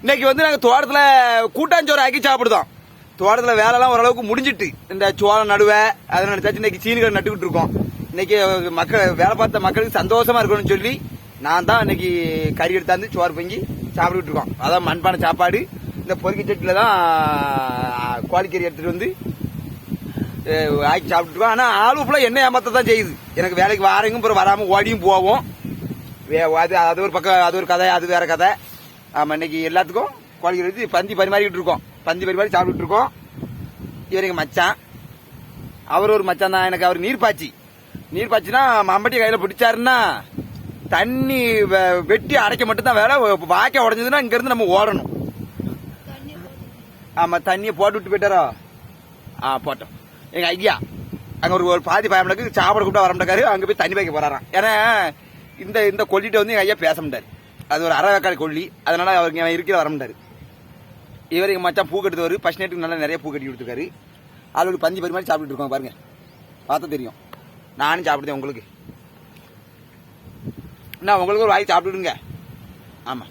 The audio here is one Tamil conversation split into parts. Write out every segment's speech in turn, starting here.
இன்னைக்கு வந்து நாங்கள் தோட்டத்தில் கூட்டாஞ்சோறு ஆக்கி சாப்பிடுதோம். தோட்டத்தில் வேலைலாம் ஓரளவுக்கு முடிஞ்சிட்டு இந்த சோளம் நடுவை அதை நினைச்சாச்சு இன்னைக்கு சீனிகளை நட்டுக்கிட்டு இருக்கோம். இன்னைக்கு மக்கள் வேலை பார்த்த மக்களுக்கு சந்தோஷமா இருக்கணும்னு சொல்லி நான் தான் இன்னைக்கு கறி எடுத்தாந்து சோறு பொங்கி சாப்பிட்டுக்கிட்டு இருக்கோம். அதான் மண்பானை சாப்பாடு. இந்த பொறுக்கி சட்டியில் தான் கோழிக்கறி எடுத்துட்டு வந்து ஆக்கி சாப்பிட்டுருக்கோம் ஆனால் ஆளு ஃபுல்லாக என்ன ஏமாத்த தான் செய்யுது. எனக்கு வேலைக்கு வாரங்கும் அப்புறம் வராமல் ஓடியும் போவோம். வே- அது அது ஒரு பக்கம் அது ஒரு கதை அது வேற கதை. ஆமாம் இன்னைக்கு எல்லாத்துக்கும் கோழிக்கறி பந்தி பரிமாறிக்கிட்டு இருக்கோம். பந்தி பரிமாறி சாப்பிட்டுட்டு இருக்கோம். இவர் எங்கள் மச்சான். அவர் ஒரு மச்சான் தான். எனக்கு அவர் நீர் பாய்ச்சி நீர் மம்பட்டி கையில் பிடிச்சாருன்னா தண்ணி வெ- வெட்டி அடைக்க மட்டும்தான் வேலை. வாக்கை உடஞ்சதுன்னா இங்கேருந்து நம்ம ஓடணும். ஆமாம் தண்ணியை போட்டு விட்டு போயிட்டாரோ? ஆ போட்டோம். எங்கள் ஐயா அங்கே ஒரு ஒரு பாதி பயமனுக்கு சாப்பிட கூப்பிட்டா வர மாட்டாரு அங்கே போய் தண்ணி வைக்க போகிறாராம் ஏன்னா இந்த இந்த கொல்லிட்ட வந்து எங்கள் ஐயா பேச மாட்டாரு. அது ஒரு அரை வேக்காடு கொல்லி. அதனால அவருக்கு அவன் இருக்கிற வர மாட்டாரு இவர் எங்க மச்சான் பூ கட்டுவாரு ஃபர்ஸ்ட் நைட்டுக்கு நல்லா நிறைய பூ கட்டி கொடுத்துருக்காரு. ஆளுக்கு பஞ்சு பரி மாதிரி சாப்பிட்டு இருக்கோம் பாருங்க. பார்த்தா தெரியும். நானும் சாப்பிடுதேன் உங்களுக்கு. என்ன உங்களுக்கு ஒரு வாய் சாப்பிட்டுடுங்க ஆமா.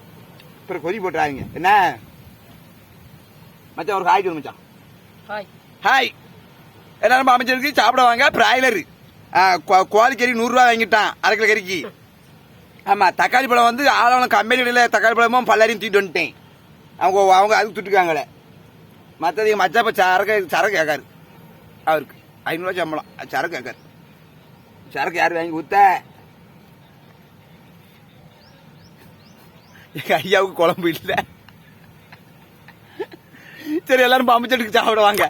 அப்புறம் கொதி போட்டுறாங்க என்ன? மச்சான் ஒரு ஹாய் சொல்லு மச்சான். ஹாய் ஹாய் எல்லாரும் அமைச்சருக்கு? சாப்பிட வாங்க. பிராய்லரு. கோழிக்கறி நூறுரூவா வாங்கிட்டான். அரை கிலோ கறிக்கு. ஆமா தக்காளி பழம் வந்து ஆளவன கம்மியில தக்காளி பழமும் பல்லாரையும் தூக்கிட்டு வந்துட்டேன். அவங்க அவங்க அதுக்கு தூட்டுக்காங்களே மற்றது மச்சப்ப மச்சா இப்போ சரக்கு சரக்கு கேட்காரு. அவருக்கு. ஐநூறுரூவா சம்பளம். சரக்கு கேட்காரு. சரக்கு யார் வாங்கி ஊத்த எங்கள் ஐயாவுக்கு குழம்பு இல்லை. சரி எல்லாரும் பாம்பு செட்டுக்கு சாப்பிடுவாங்க.